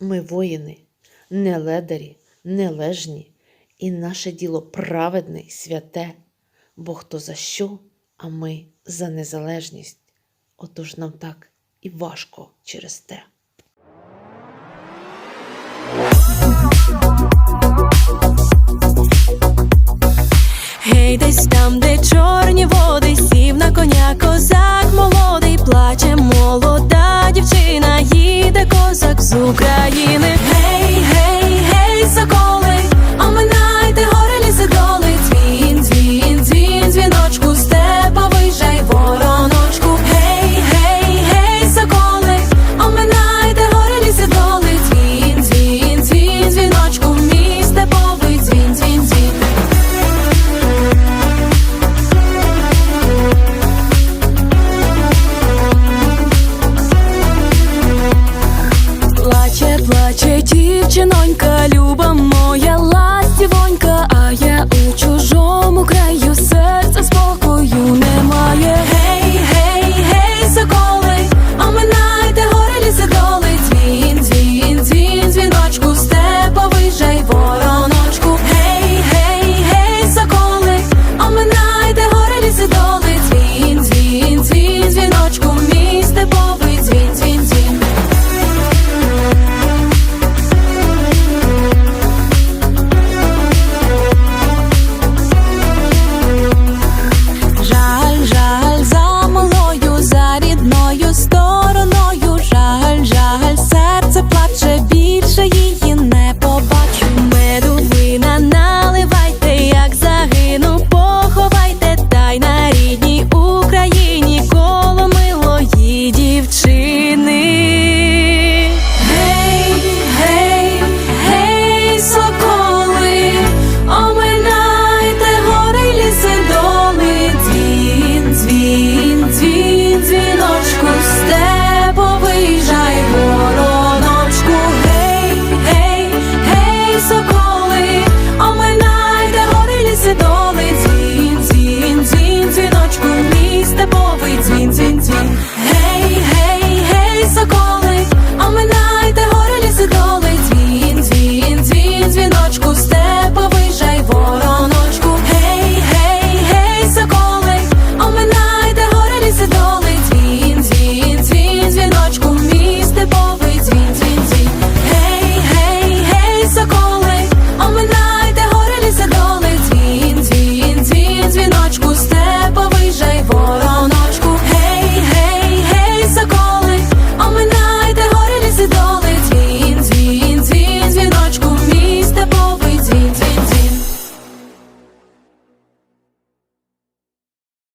Ми воїни, не ледарі, не лежні, і наше діло праведне й святе, бо хто за що, а ми за незалежність. Отож нам так і важко через те. плаче дівчинонька, люба моя ластівонька, а я у чужому краї.